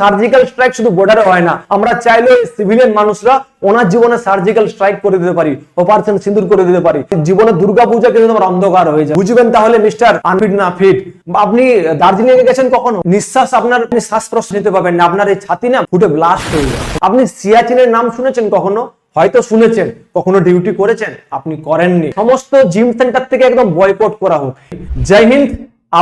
Surgical strike শুধু বর্ডারে হয় না। আমরা চাইলে সিভিলিয়ান মানুষরা ওনার জীবনে সার্জিক্যাল স্ট্রাইক করে দিতে পারি অপারেশন সিন্দুর করে দিতে পারি। জীবনে দুর্গা পূজা কিন্তু তোমার অন্ধকার হয়ে যায়। বুঝবেন তাহলে মিস্টার আনফিট না ফিট আপনি দার্জিলিং এ গেছেন কখনো? নিঃশ্বাস আপনার, আপনি শ্বাস প্রশ্বাস নিতে পারবেন না। আপনার এই ছাতি না ফুটে ব্লাস্ট হয়ে যায়। আপনি সিয়াচিনের নাম শুনেছেন কখনো? হয়তো শুনেছেন। কখনো ডিউটি করেছেন? আপনি করেননি। সমস্ত জিম সেন্টার থেকে একদম বয়কট করা হোক। জয় হিন্দ,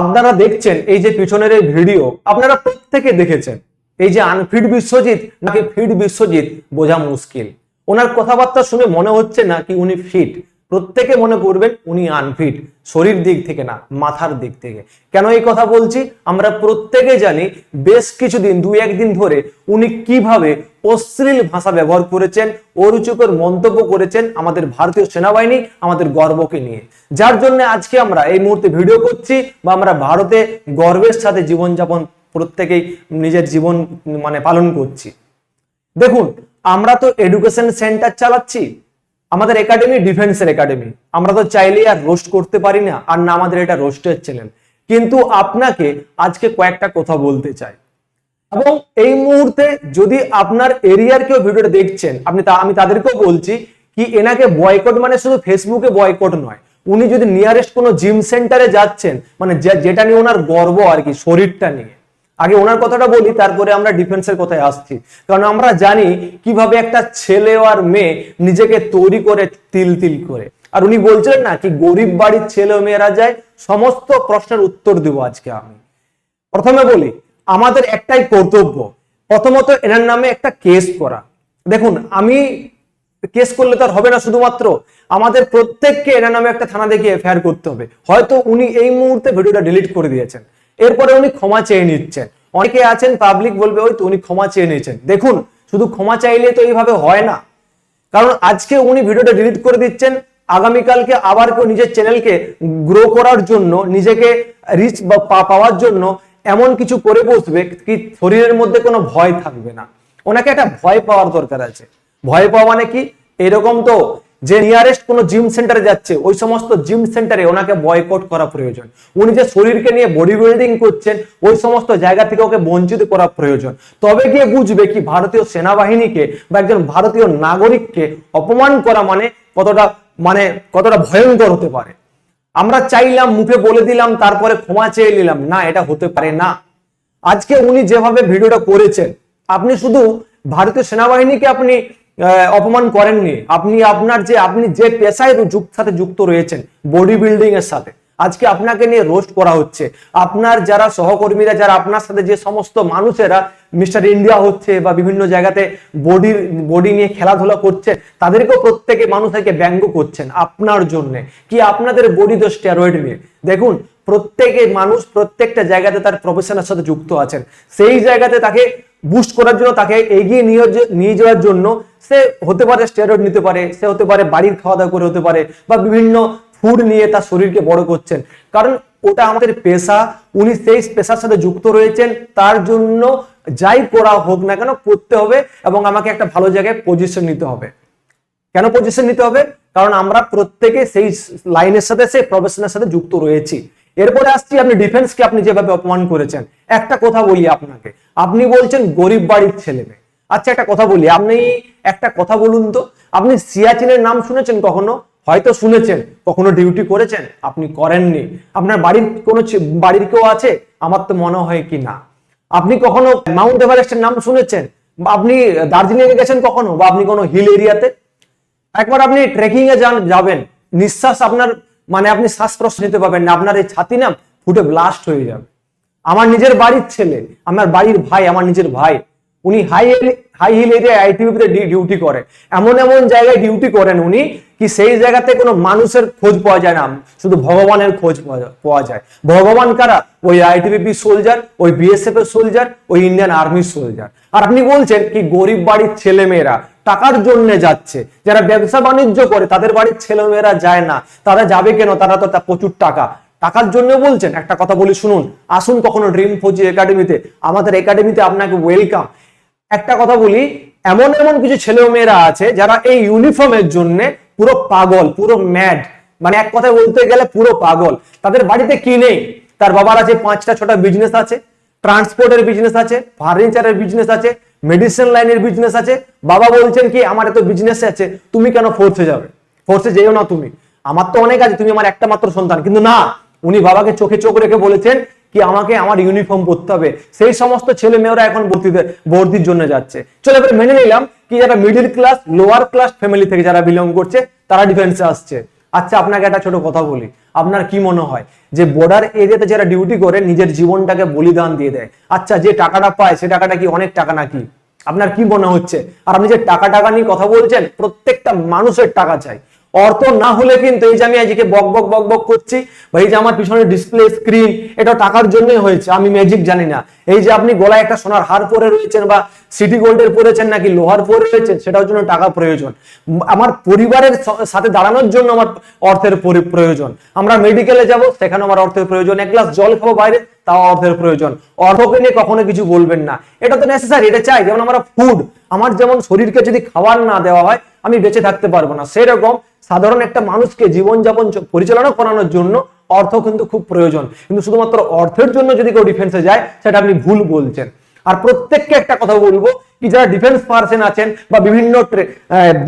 আপনারা দেখছেন এই যে পিছনের এই ভিডিও আপনারা প্রত্যেকে দেখেছেন। এই যে আনফিট বিশ্বজিৎ, নাকি ফিট বিশ্বজিৎ বোঝা মুশকিল। ওনার কথাবার্তা শুনে মনে হচ্ছে না কি উনি ফিট প্রত্যেকে মনে করবেন উনি আনফিট শরীর দিক থেকে না, মাথার দিক থেকে। কেন এই কথা বলছি? আমরা প্রত্যেকে জানি বেশ কিছুদিন দু একদিন ধরে উনি কীভাবে অশ্লীল ভাষা ব্যবহার করেছেন অরুচকর মন্তব্য করেছেন আমাদের ভারতীয় সেনাবাহিনী, আমাদের গর্বকে নিয়ে। যার জন্য আজকে আমরা এই মুহূর্তে ভিডিও করছি বা আমরা ভারতে গর্বের সাথে জীবনযাপন প্রত্যেকেই নিজের জীবন মানে পালন করছি। দেখুন, আমরা তো এডুকেশন সেন্টার চালাচ্ছি। আমাদের একাডেমি ডিফেন্সের একাডেমি আমরা তো চাইলেই আর রোস্ট করতে পারি না। আর না আমাদের এটা রোস্টের চ্যানেল কিন্তু আপনাকে আজকে কয়েকটা কথা বলতে চাই। এবং এই মুহূর্তে যদি আপনার এরিয়ার কেউ ভিডিওটা দেখছেন, আপনি আমি তাদেরকেও বলছি কি এনাকে বয়কট মানে শুধু ফেসবুকে বয়কট নয়। উনি যদি নিয়ারেস্ট কোনো জিম সেন্টারে যাচ্ছেন মানে যেটা নিয়ে ওনার গর্ব আর কি, শরীরটা নিয়ে। আগে ওনার কথাটা বলি, তারপরে আমরা ডিফেন্সের কথায় আসছি। কারণ আমরা জানি কীভাবে একটা ছেলে আর মেয়ে নিজেকে তৈরি করে, তিল তিল করে। আর উনি বলছিলেন না কি, গরিব বাড়ির ছেলে মেয়েরা যায়, সমস্ত প্রশ্নের উত্তর দেবো আজকে আমি। প্রথমে বলি, আমাদের একটাই কর্তব্য, প্রথমত এনার নামে একটা কেস করা। দেখুন, আমি কেস করলে তো আর হবে না শুধুমাত্র, আমাদের প্রত্যেককে এনার নামে একটা থানা দেখে এফআইআর করতে হবে। হয়তো উনি এই মুহূর্তে ভিডিওটা ডিলিট করে দিয়েছেন। এরপরে উনি ক্ষমা চেয়ে নিচ্ছেন। অনেকে আছেন পাবলিক বলবে, ওই তো উনি ক্ষমা চেয়ে নিয়েছেন। দেখুন, শুধু ক্ষমা চাইলে তো এইভাবে হয় না। কারণ আজকে উনি ভিডিওটা ডিলিট করে দিচ্ছেন, আগামীকালকে আবার কেউ নিজের চ্যানেলকে গ্রো করার জন্য, নিজেকে রিচ বা পাওয়ার জন্য এমন কিছু করে বসবে কি শরীরের মধ্যে কোনো ভয় থাকবে না। ওনাকে একটা ভয় পাওয়ার দরকার আছে। ভয় পাওয়া মানে কি? এরকম তো যে নিয়ারেস্ট কোনো জিম সেন্টারে যাচ্ছে, ওই সমস্ত জিম সেন্টারে ওনাকে বয়কট করা প্রয়োজন। উনি যে শরীরকে নিয়ে বডি বিল্ডিং করছেন, ওই সমস্ত জায়গা থেকে ওকে বঞ্চিত করা প্রয়োজন। তবে গিয়ে বুঝবে কি ভারতীয় সেনাবাহিনীকে বা একজন ভারতীয় নাগরিককে অপমান করা মানে কতটা মানে কতটা ভয়ঙ্কর হতে পারে। আমরা চাইলাম, মুখে বলে দিলাম, তারপরে ক্ষমা চেয়ে নিলাম। না, এটা হতে পারে না। আজকে উনি যেভাবে ভিডিওটা করেছেন, আপনি শুধু ভারতীয় সেনাবাহিনীকে আপনি অপমান করেননি। আপনি আপনার যে, আপনি যে পেশায় যুক্ত, সাথে যুক্ত রয়েছেন বডি বিল্ডিং এর সাথে, আজকে আপনাকে নিয়ে রোস্ট করা হচ্ছে। আপনার যারা সহকর্মীরা, যারা আপনার সাথে যে সমস্ত মানুষেরা, মিস্টার ইন্ডিয়া হচ্ছে বা বিভিন্ন জায়গাতে বডির বডি নিয়ে খেলাধুলা করছে, তাদেরকেও প্রত্যেকে মানুষ থেকে ব্যঙ্গ করছেন আপনার জন্য। কি আপনাদের বডি তো স্টেরয়েড নিয়ে? দেখুন প্রত্যেকে মানুষ প্রত্যেকটা জায়গাতে তার প্রফেশনের সাথে যুক্ত আছেন। সেই জায়গাতে তাকে বুস্ট করার জন্য, তাকে এগিয়ে নিয়ে নিয়ে যাওয়ার জন্য সে হতে পারে স্টেরয়েড নিতে পারে, সে হতে পারে বাড়ির খাওয়া দাওয়া করে হতে পারে বা বিভিন্ন ফুড নিয়ে তার শরীরকে বড় করছেন। কারণ ওটা আমাদের পেশা, উনি সেই পেশার সাথে যুক্ত রয়েছেন, তার জন্য যাই করা হোক না কেন করতে হবে এবং আমাকে একটা ভালো জায়গায় পজিশন নিতে হবে। কেন পজিশন নিতে হবে? কারণ আমরা প্রত্যেকে সেই লাইনের সাথে, সেই প্রফেশনের সাথে যুক্ত রয়েছি। এরপরে আসছি আপনি ডিফেন্সকে আপনি যেভাবে অপমান করেছেন। একটা কথা বলি আপনাকে। আপনি বলছেন গরিব বাড়ির ছেলে মেয়ে। আচ্ছা একটা কথা বলি। আপনি একটা কথা বলুন তো। আপনি সিয়াচিনের নাম শুনেছেন কখনো? হয়তো শুনেছেন। কখনো ডিউটি করেছেন? আপনি করেননি। আপনার বাড়ির কোনো বাড়ির কেউ আছে? আমার তো মনে হয় কি না। আপনি কখনো মাউন্ট এভারেস্টের নাম শুনেছেন? বা আপনি দার্জিলিং এ গেছেন কখনো? বা আপনি কোনো হিল এরিয়াতে একবার আপনি ট্রেকিং এ যান, যাবেন। নিঃশ্বাস আপনার মানে আপনি শ্বাস প্রশ্বাস নিতে পারবেন না। আপনার এই ছাতি না ফুটে ব্লাস্ট হয়ে যাবে। আমার নিজের বাড়ির ছেলে, আমার বাড়ির ভাই, আমার নিজের ভাই, উনি হাই হাই হিল এরিয়া আইটিভিতে ডিউটি করে। এমন এমন জায়গায় ডিউটি করেন উনি কি সেই জায়গাতে কোনো মানুষের খোঁজ পাওয়া যায় না। শুধু ভগবানের খোঁজ পাওয়া যায়- ভগবান কারা? ওই আইটিবিপি সোলজার ওই বিএসএফ এর সোলজার ওই ইন্ডিয়ান আর্মির সোলজার আর আপনি বলছেন কি গরিব বাড়ির ছেলে মেয়েরা টাকার জন্য যাচ্ছে। যারা ব্যবসা বাণিজ্য করে, তাদের বাড়ির ছেলে মেয়েরা যায় না। তারা যাবে কেন? তারা তা- প্রচুর টাকা। টাকার জন্য বলছেন, একটা কথা বলি, শুনুন। আসুন কখনো ড্রিম ফৌজি একাডেমিতে। আমাদের একাডেমিতে আপনাকে ওয়েলকাম। একটা কথা বলি, এমন এমন কিছু ছেলে মেয়েরা আছে যারা এই ইউনিফর্মের জন্য পুরো পাগল, পুরো ম্যাড। মানে এক কথায় বলতে গেলে পুরো পাগল। তাদের বাড়িতে কি নেই? তার বাবার আছে পাঁচটা, ছটা বিজনেস আছে। ট্রান্সপোর্টের বিজনেস আছে ফার্নিচারের বিজনেস আছে মেডিসিন লাইনের বিজনেস আছে। বাবা বলছেন কি, আমার এত বিজনেস আছে, তুমি কেন ফোর্সে যাবে? ফোর্সে যেও না তুমি। আমার তো অনেক আছে, তুমি আমার একটা মাত্র সন্তান। কিন্তু না, উনি বাবাকে চোখে চোখ রেখে বলেছেন কি, আমাকে আমার ইউনিফর্ম পরতে হবে। সেই সমস্ত ছেলে মেয়েরা এখন ভর্তিতে, ভর্তির জন্য যাচ্ছে। চলো এবার মেনে নিলাম কি, যারা middle class lower class family থেকে যারা বিলং করছে, তারা ডিফেন্সে আসছে। আচ্ছা আপনাকে একটা ছোট কথা বলি। আপনার কি মনে হয়? যে বর্ডার এরিয়াতে যারা ডিউটি করে, নিজের জীবনটাকে বলিদান দিয়ে দেয়। আচ্ছা যে টাকাটা পায়, সে টাকাটা কি অনেক টাকা নাকি? আপনার কি মনে হচ্ছে? আর আপনি যে টাকা টাকা নিয়ে কথা বলছেন, প্রত্যেকটা মানুষের টাকা চাই। অর্থ না হলে কিন্তু এই যে আমি আজকে বক বক বক বক করছি, বা এই যে আমার পিছনে ডিসপ্লে স্ক্রিন এটা টাকার জন্যই হয়েছে, আমি ম্যাজিক জানি না। এই যে আপনি গলায় একটা সোনার হার পরে রয়েছেন বা সিটি গোল্ডের পরেছেন নাকি লোহার পরে রয়েছেন, সেটার জন্য টাকা প্রয়োজন। আমার পরিবারের সাথে দাঁড়ানোর জন্য আমার অর্থের প্রয়োজন। আমরা মেডিকেলে যাব সেখানে আমার অর্থের প্রয়োজন। এক গ্লাস জল খাব বাইরে, তাও অর্থের প্রয়োজন। অর্থকে নিয়ে কখনো কিছু বলবেন না। এটা তো নেসেসারি এটা চাই। যেমন আমরা ফুড আমার যেমন শরীরকে যদি খাবার না দেওয়া হয়, আমি বেঁচে থাকতে পারব না। সেরকম সাধারণ একটা মানুষকে জীবনযাপন পরিচালনা করানোর জন্য অর্থ কিন্তু খুব প্রয়োজন। কিন্তু শুধুমাত্র অর্থের জন্য যদি কেউ ডিফেন্সে যায়, সেটা আপনি ভুল বলছেন। আর প্রত্যেককে একটা কথা বলব কি, যারা ডিফেন্স পার্সন আছেন বা বিভিন্ন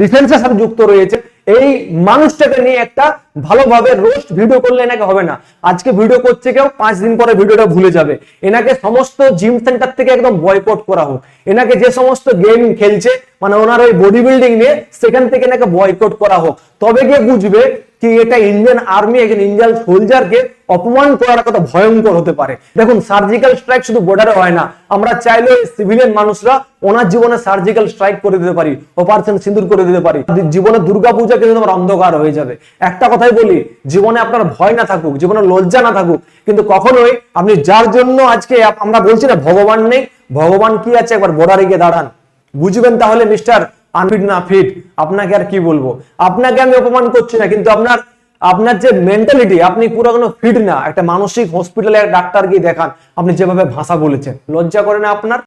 ডিফেন্সের সাথে যুক্ত রয়েছে, এই মানুষটাকে নিয়ে একটা ভালোভাবে রোস্ট ভিডিও করলে এনাকে হবে না। আজকে ভিডিও করছে কেউ, পাঁচ দিন পরে ভিডিওটা ভুলে যাবে। এনাকে সমস্ত জিম সেন্টার থেকে একদম বয়কট করা হোক। এনাকে যে সমস্ত গেম খেলছে মানে ওনার ওই বডি বিল্ডিং নিয়ে সেখান থেকে এনাকে বয়কট করা হোক। তবে গিয়ে বুঝবে কি এটা ইন্ডিয়ান আর্মি একজন ইন্ডিয়ান সোলজারকে অপমান করার কত ভয়ঙ্কর হতে পারে। দেখুন সার্জিক্যাল স্ট্রাইক শুধু বর্ডারে হয় না, আমরা চাইলে সিভিলিয়ান মানুষরা ওনার জীবনে সার্জিক্যাল স্ট্রাইক করে দিতে পারি অপারেশন সিঁদুর করে দিতে পারি। জীবনে দুর্গাপূজা কিন্তু তোমার অন্ধকার হয়ে যাবে। একটা কথাই বলি, জীবনে আপনার ভয় না থাকুক, জীবনে লজ্জা না থাকুক, কিন্তু কখনোই আপনি যার জন্য আজকে আমরা বলছি না, ভগবান নেই, ভগবান কি আছে? একবার বর্ডারে গিয়ে দাঁড়ান। বুঝবেন তাহলে মিস্টার আনফিট না ফিট আপনাকে আর কি বলব? আপনাকে আমি অপমান করছি না, কিন্তু আপনার আপনার যে মেন্টালিটি আপনি পুরো কোনো ফিট না। একটা মানসিক হসপিটালে ডাক্তার গিয়ে দেখান, আপনি যেভাবে ভাষা বলেছেন। লজ্জা করে না আপনার?